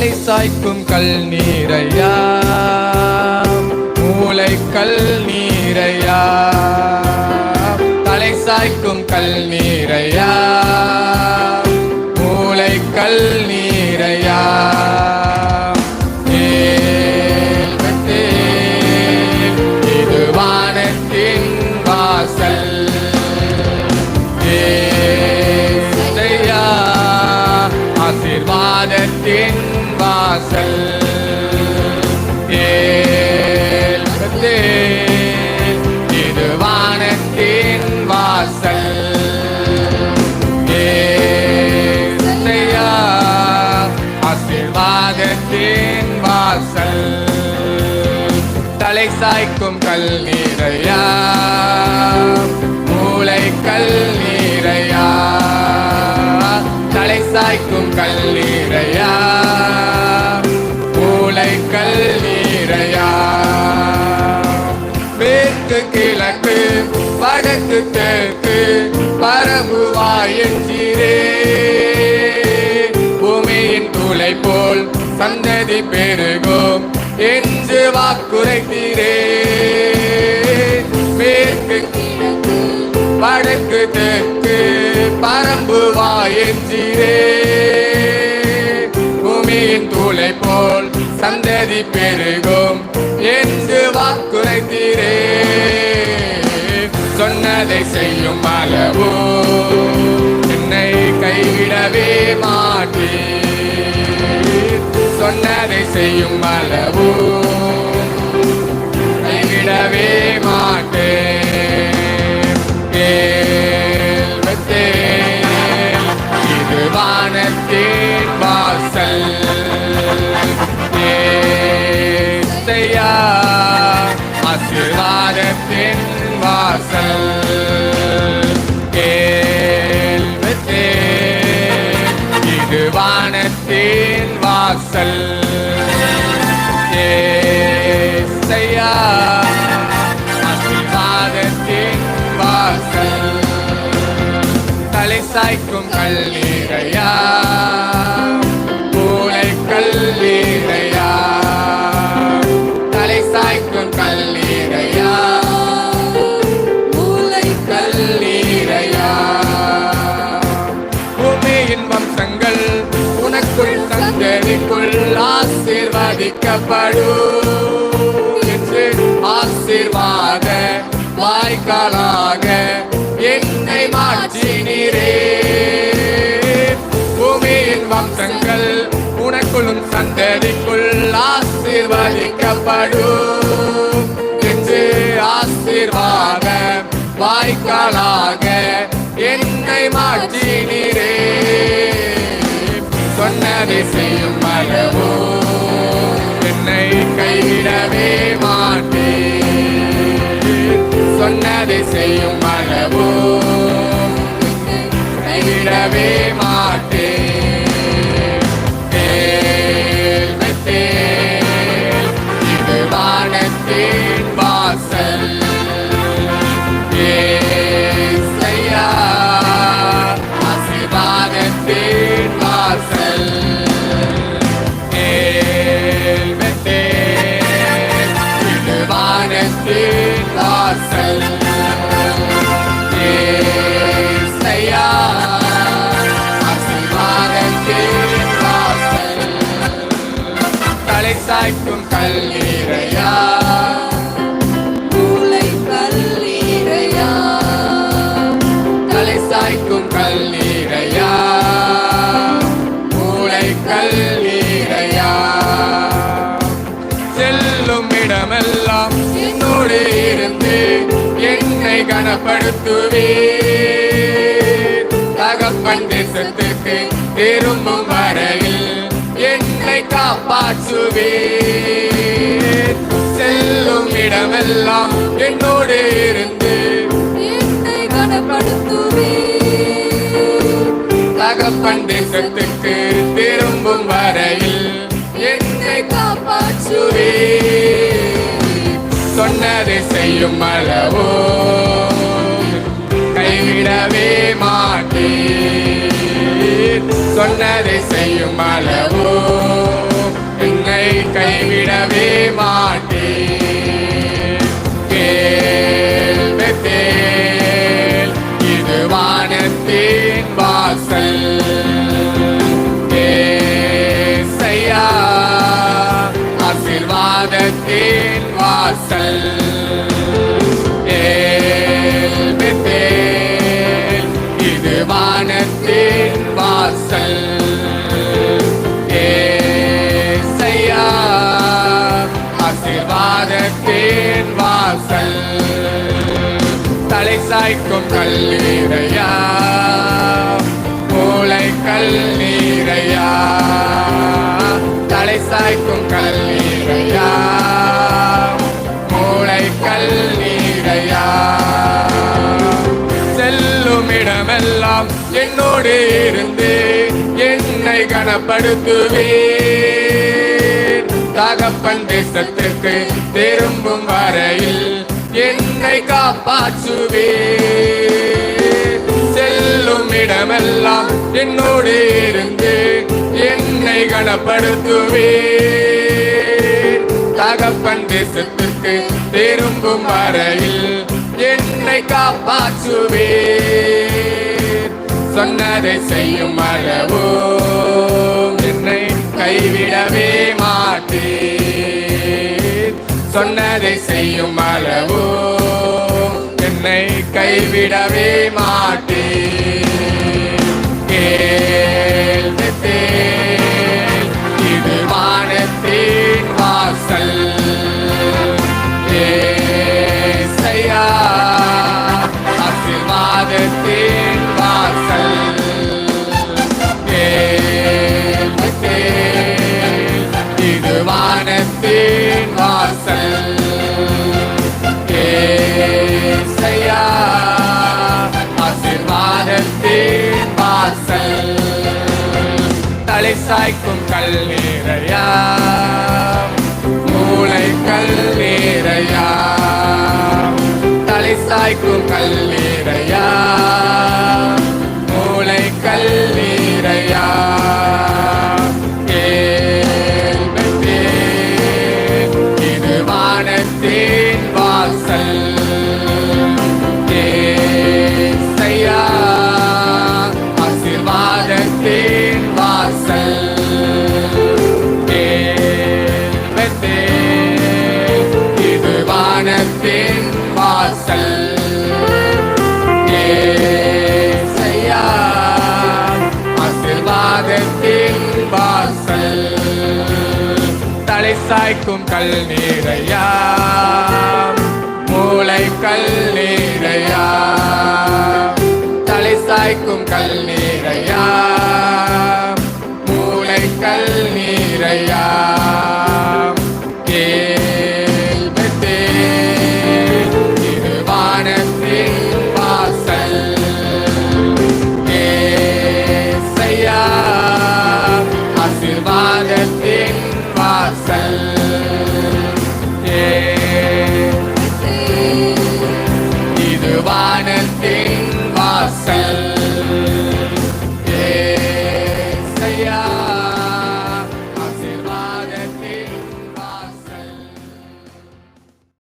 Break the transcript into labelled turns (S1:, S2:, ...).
S1: தலை சாய்க்கும் கல் நீரையா மூளை கல் நீரையா தலை சாய்க்கும் கல் நீ சாய்க்கும் கல் நீரையா மூளை கல் நீரையா தலை சாய்க்கும் கல் நீரையா மூளை கல் நீரையா மேற்கு கிழக்கு வடக்கு தெற்கு பரவுவாயின்றே பூமியின் துளை போல் சந்ததி பெருகும். என்று வாக்குரைத்தீரே மேற்கு வடக்கு தெற்கு பரம்புவாயின்றே பூமியின் தூளை போல் சந்ததி பெருகும் என்று வாக்குரைத்தீரே சொன்னதை செய்யும் அளவோ என்னை கைவிடவே மாட்டேன் சொன்னதை செய்யும் அளவு கைவிடவே மாட்டேன். இது வானத்தின் வாசல். ஏசையா ஆசீர்வாதத்தின் வாசல். வாசல் ஏசையா ஆசீர்வாதத்தின் வாசல். தலை சாய்க்கும் கல்லீரையா ஆசீர்வதிக்கப்படும் என்று ஆசீர்வாத வாய்க்காலாக என்னை மாற்றினீரே. பூமியின் வம்சங்கள் உனக்குள்ளும் சந்ததிக்குள் ஆசீர்வதிக்கப்படும் என்று ஆசீர்வாத வாய்க்காலாக என்னை மாற்றினீரே. சொன்னதை செய்யும் மரபோ விடவே மாட்டேன் சொன்னதை செய்யும் அளவோ கைவிடவே மாட்டேன் இது வானத்தின் வாசல். ஏசையா, வாசல். தலை சாய்க்கும் கல்லீரையா?
S2: மூளை கல்லீரையா
S1: தலை சாய்க்கும் கல்லீரையா? மூளை கல்லீரையா செல்லும் இடமெல்லாம் என்னோடு இருந்து என்னை கனப்படுத்துவே தகப்பன் தேசத்துக்கு திரும்பும் வரையில் என்னை காப்பாற்றுவே. செல்லும் இடமெல்லாம் என்னோடு இருந்து
S2: என்னை கனப்படுத்துவே.
S1: தகப்பன் தேசத்துக்கு திரும்பும் வரையில் என்னை
S2: காப்பாற்றுவே.
S1: சொன்னதை செய்யும் அளவோ கைவிடவே மாட்டேன் சொன்னதை செய்யும் அளவோ மாட்டேன் கேள்வி தேல் இது வானத்தின் வாசல் ஏசையா ஆசிர்வாதத்தின் வாசல் ஏல்வி தேல் இது வானத்தின் வாசல். சாய்க்கும் கல்லீரையா? மூளை கல்லீரையா? தலை சாய்க்கும் கல்லீரையா? மூளை கல்லீரையா? செல்லும் இடமெல்லாம் என்னோடு இருந்து என்னை கனப்படுத்துவேன் தகப்பன் தேசத்திற்கு திரும்பும் வரையில் என்னை காப்பாற்றுவே. செல்லும் இடமெல்லாம் என்னோடு இருந்து என்னை கனப்படுத்துவே. தகப்பன் தேசத்திற்கு திரும்பும் வரையில் என்னை காப்பாற்றுவே. சொன்னதை செய்யும் அளவோ என்னை கைவிடவே மாட்டேன் சொன்னதை செய்யும் அளவோ. என்னை கைவிடவே மாட்டேன் வாசல். தலை சாய்க்கும் கல்லீரையா மூளை கல்லீரையா தலை சாய்க்கும் கல்லீரையா வாசல் தலை சாய்க்கும் கல் நீரையா மூளை கல் நீரையா தலை சாய்க்கும் கல் நீரையா மூளை கல் நீரையா